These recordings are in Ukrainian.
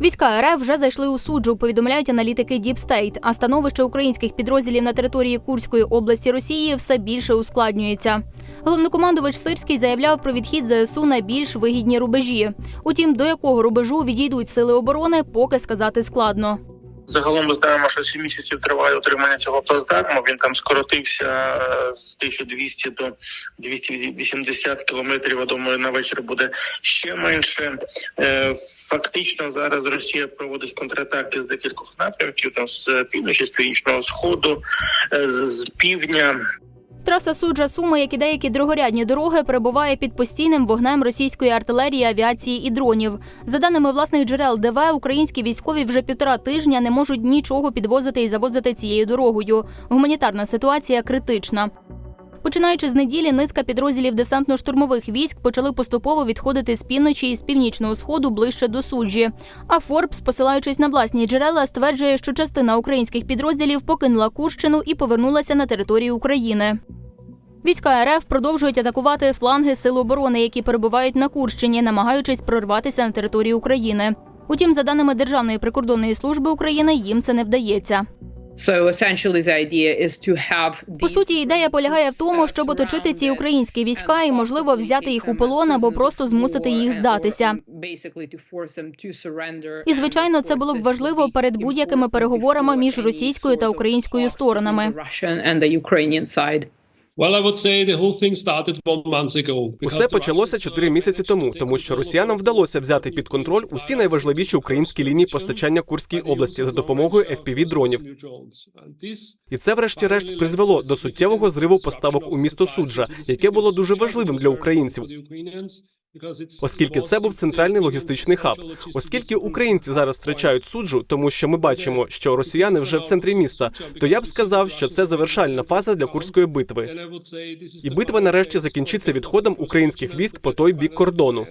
Війська РФ вже зайшли у суджу, повідомляють аналітики State, а становище українських підрозділів на території Курської області Росії все більше ускладнюється. Головнокомандувач Сирський заявляв про відхід ЗСУ на більш вигідні рубежі. Утім, до якого рубежу відійдуть сили оборони, поки сказати складно. Загалом ми знаємо, що 7 місяців триває отримання цього плацдарму. Він там скоротився е, з 1200 до 280 кілометрів. Я думаю, на вечір буде ще менше. Е, Фактично зараз Росія проводить контратаки з декількох напрямків, там з півночі, з північного сходу, е, з з півдня. Траса суджа Суми, як і деякі другорядні дороги, перебуває під постійним вогнем російської артилерії, авіації і дронів. За даними власних джерел ДВ, українські військові вже півтора тижня не можуть нічого підвозити і завозити цією дорогою. Гуманітарна ситуація критична. Починаючи з неділі, низка підрозділів десантно-штурмових військ почали поступово відходити з півночі і з північного сходу ближче до суджі. А Форбс, посилаючись на власні джерела, стверджує, що частина українських підрозділів покинула Курщину і повернулася на територію України. Війська РФ продовжують атакувати фланги сил оборони, які перебувають на Курщині, намагаючись прорватися на територію України. Утім, за даними Державної прикордонної служби України, їм це не вдається. По суті, ідея полягає в тому, щоб оточити ці українські війська і, можливо, взяти їх у полон або просто змусити їх здатися. І звичайно, це було б важливо перед будь-якими переговорами між російською та українською сторонами. Усе почалося чотири uh, місяці тому, тому що росіянам вдалося взяти під контроль усі найважливіші українські лінії постачання Курській області за допомогою fpv дронів. І це, врешті-решт, призвело до суттєвого зриву поставок у місто Суджа, яке було дуже важливим для українців. Оскільки це був центральний логістичний хаб. Оскільки українці зараз втрачають суджу, тому що ми бачимо, що росіяни вже в центрі міста, то я б сказав, що це завершальна фаза для курської битви. І битва нарешті закінчиться відходом українських військ по той бік кордону.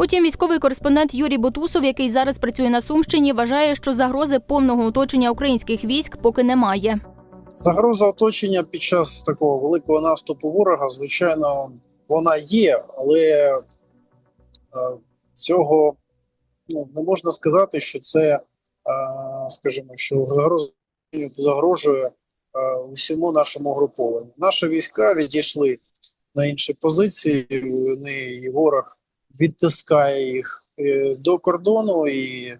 Утім, військовий кореспондент Юрій Бутусов, який зараз працює на Сумщині, вважає, що загрози повного оточення українських військ поки немає. Загроза оточення під час такого великого наступу ворога, звичайно, вона є, але е, цього ну, не можна сказати, що це, е, скажімо, що загроза загрожує е, усьому нашому групованню. Наші війська відійшли на інші позиції, вони і ворог відтискає їх до кордону, і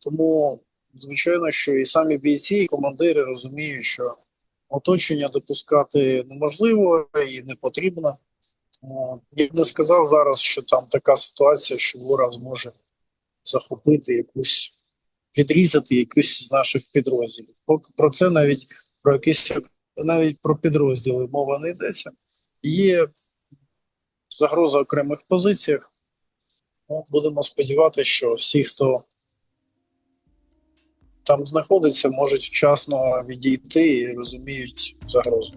тому звичайно, що і самі бійці, і командири розуміють, що оточення допускати неможливо і не потрібно. Е, Я б не сказав зараз, що там така ситуація, що ворог зможе захопити якусь, відрізати якусь з наших підрозділів. Про це навіть про якісь навіть про підрозділи мова не йдеться. Є загроза окремих позиціях. Будемо сподіватися, що всі, хто там знаходиться, можуть вчасно відійти і розуміють загрозу.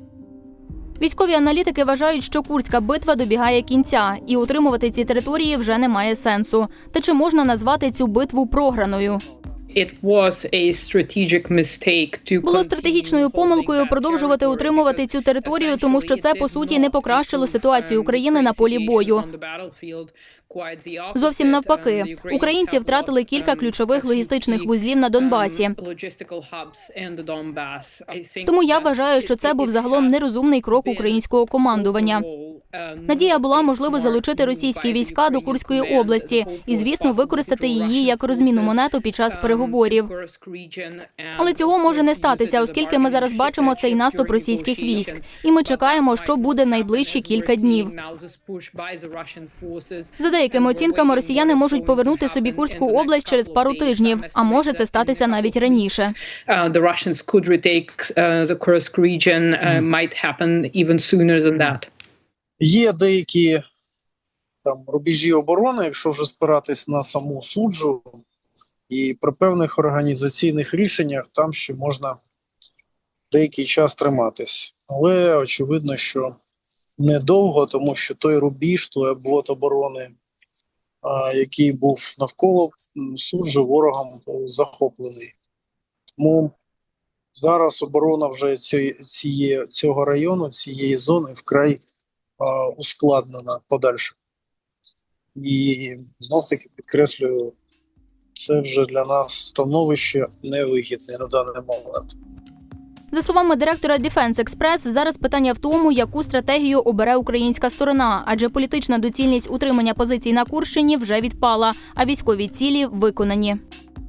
Військові аналітики вважають, що Курська битва добігає кінця, і утримувати ці території вже немає сенсу. Та чи можна назвати цю битву програною? Було стратегічною помилкою продовжувати утримувати цю територію, тому що це по суті не покращило ситуацію України на полі бою. Зовсім навпаки, українці втратили кілька ключових логістичних вузлів на Донбасі. Тому я вважаю, що це був загалом нерозумний крок українського командування. Надія була можливо залучити російські війська до Курської області і, звісно, використати її як розмінну монету під час переговорів. Але цього може не статися, оскільки ми зараз бачимо цей наступ російських військ, і ми чекаємо, що буде найближчі кілька днів. За деякими оцінками, росіяни можуть повернути собі Курську область через пару тижнів, а може це статися навіть раніше. Uh, uh. Uh. Є деякі там рубежі оборони, якщо вже спиратись на саму суджу, і при певних організаційних рішеннях там ще можна деякий час триматись. Але очевидно, що недовго, тому що той рубіж, той обвод оборони, який був навколо суджу, ворогом е, захоплений. Тому зараз оборона вже цієї, цього району, цієї зони вкрай ускладнена подальше. І знов таки підкреслюю, це вже для нас становище невигідне на даний момент. За словами директора Defense Express, зараз питання в тому, яку стратегію обере українська сторона, адже політична доцільність утримання позицій на Курщині вже відпала, а військові цілі виконані.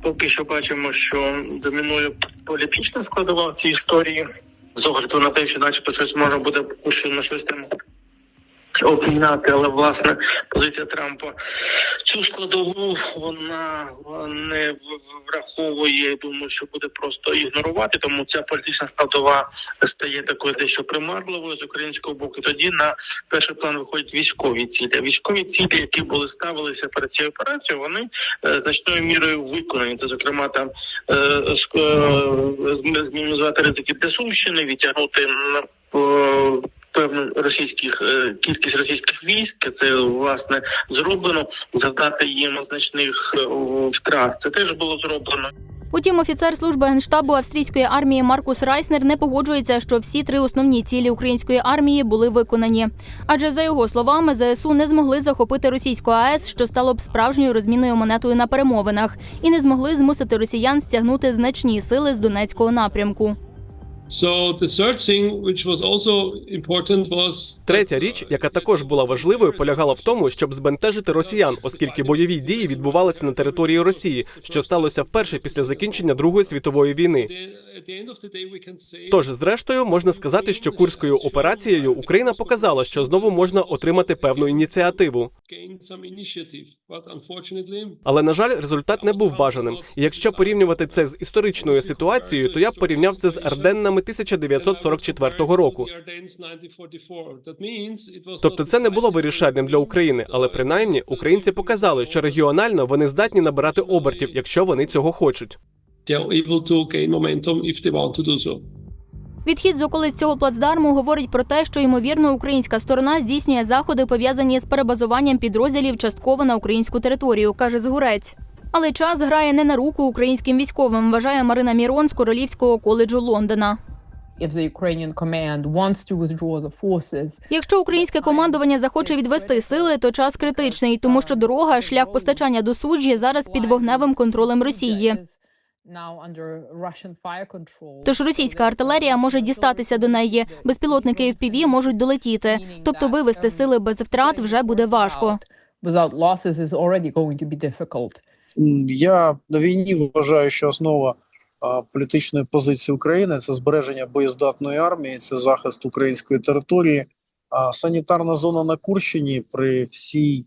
Поки що бачимо, що домінує політична складова в цій історії. З огляду на те, що начебто щось можна буде на щось там обміняти, але власне позиція Трампа цю складову вона не враховує. Думаю, що буде просто ігнорувати. Тому ця політична складова стає такою дещо примарливою з українського боку. Тоді на перший план виходять військові цілі. Військові цілі, які були ставилися перед цією операцією, вони е, значною мірою виконані. Це зокрема там е, е, ризики для відтягнути м, е, певну російських е, кількість російських військ. Це власне зроблено. Завдати їм значних е, втрат. Це теж було зроблено. Утім, офіцер служби генштабу австрійської армії Маркус Райснер не погоджується, що всі три основні цілі української армії були виконані. Адже за його словами, ЗСУ не змогли захопити російську АЕС, що стало б справжньою розмінною монетою на перемовинах, і не змогли змусити росіян стягнути значні сили з Донецького напрямку. So the third thing, which was also important, was Третя річ, яка також була важливою, полягала в тому, щоб збентежити росіян, оскільки бойові дії відбувалися на території Росії, що сталося вперше після закінчення Другої світової війни. Тож, зрештою, можна сказати, що курською операцією Україна показала, що знову можна отримати певну ініціативу. Але на жаль, результат не був бажаним. І якщо порівнювати це з історичною ситуацією, то я б порівняв це з Арденнами 1944 року. Тобто це не було вирішальним для України, але принаймні українці показали, що регіонально вони здатні набирати обертів, якщо вони цього хочуть. Відхід з околиць цього плацдарму говорить про те, що ймовірно українська сторона здійснює заходи, пов'язані з перебазуванням підрозділів частково на українську територію, каже Згурець. Але час грає не на руку українським військовим, вважає Марина Мірон з Королівського коледжу Лондона. Якщо українське командування захоче відвести сили, то час критичний, тому що дорога, шлях постачання до суджі зараз під вогневим контролем Росії. Тож російська артилерія може дістатися до неї. Безпілотники FPV можуть долетіти. Тобто вивести сили без втрат вже буде важко. Я на війні вважаю, що основа політичної позиції України це збереження боєздатної армії, це захист української території. А санітарна зона на Курщині при всій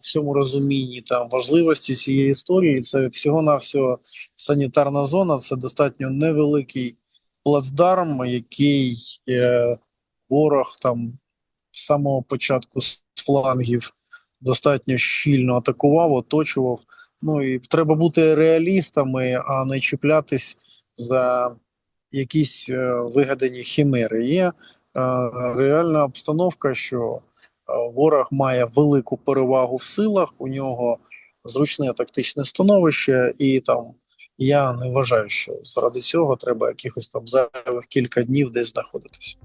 всьому розумінні там важливості цієї історії. Це всього-навсього санітарна зона. Це достатньо невеликий плацдарм, який е, ворог там з самого початку з флангів достатньо щільно атакував, оточував. Ну і треба бути реалістами, а не чіплятись за якісь е, вигадані химери. Є е, реальна обстановка, що е, ворог має велику перевагу в силах, у нього зручне тактичне становище, і там я не вважаю, що заради цього треба якихось там зайвих кілька днів десь знаходитись.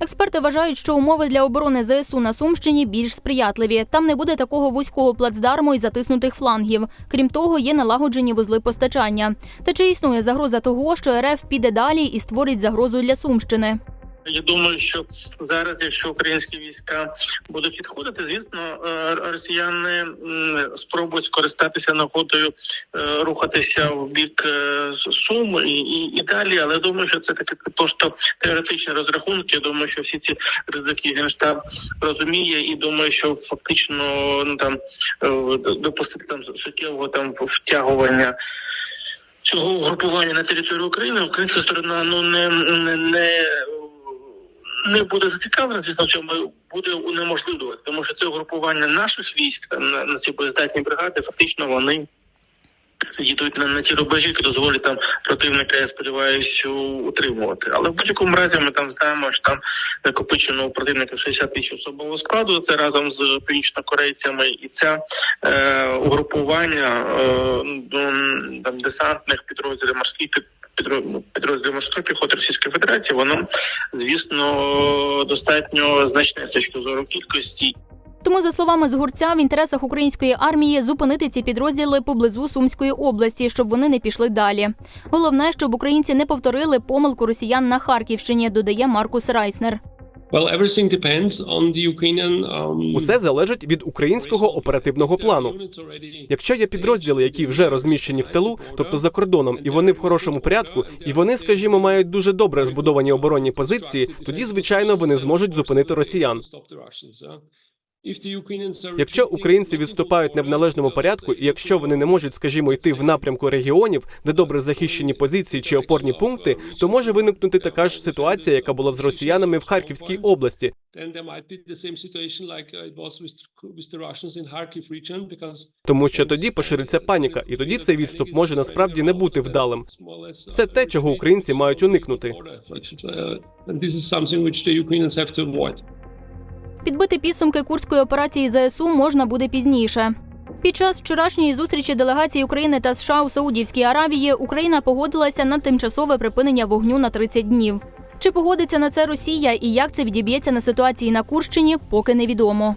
Експерти вважають, що умови для оборони ЗСУ на Сумщині більш сприятливі. Там не буде такого вузького плацдарму і затиснутих флангів. Крім того, є налагоджені вузли постачання. Та чи існує загроза того, що РФ піде далі і створить загрозу для Сумщини? Я думаю, що зараз, якщо українські війська будуть відходити, звісно, е, росіяни спробують скористатися нагодою, е, рухатися в бік е, Сум і, і, і далі. Але думаю, що це таке просто теоретичні розрахунки. Я думаю, що всі ці ризики генштаб розуміє, і думаю, що фактично ну там допустити там суттєвого там втягування. Цього групування на територію України українська сторона ну не не, не не буде зацікавлена, звісно, в цьому буде унеможливувати, тому що це угрупування наших військ на, на ці боєздатні бригади, фактично вони йдуть на, на ті рубежі, які дозволять там противника, я сподіваюся, утримувати. Але в будь-якому разі ми там знаємо, що там накопичено у противника 60 тисяч особового складу. Це разом з північнокорейцями, і це е, угрупування е, ну, там десантних підрозділів морських під підро- морської піхоти Російської Федерації, воно звісно достатньо значне з точки зору кількості Тому, за словами згурця, в інтересах української армії зупинити ці підрозділи поблизу Сумської області, щоб вони не пішли далі. Головне, щоб українці не повторили помилку росіян на Харківщині, додає Маркус Райснер. Um, Усе залежить від українського оперативного плану. Якщо є підрозділи, які вже розміщені в тилу, тобто за кордоном, і вони в хорошому порядку, і вони, скажімо, мають дуже добре збудовані оборонні позиції, тоді звичайно вони зможуть зупинити росіян. Якщо українці відступають не в належному порядку, і якщо вони не можуть, скажімо, йти в напрямку регіонів, де добре захищені позиції чи опорні пункти, то може виникнути така ж ситуація, яка була з росіянами в Харківській області. uh, Тому що тоді пошириться паніка, і тоді цей відступ може насправді не бути вдалим. Це те, чого українці мають уникнути. Підбити підсумки курської операції ЗСУ можна буде пізніше. Під час вчорашньої зустрічі делегації України та США у Саудівській Аравії Україна погодилася на тимчасове припинення вогню на 30 днів. Чи погодиться на це Росія і як це відіб'ється на ситуації на Курщині, поки невідомо.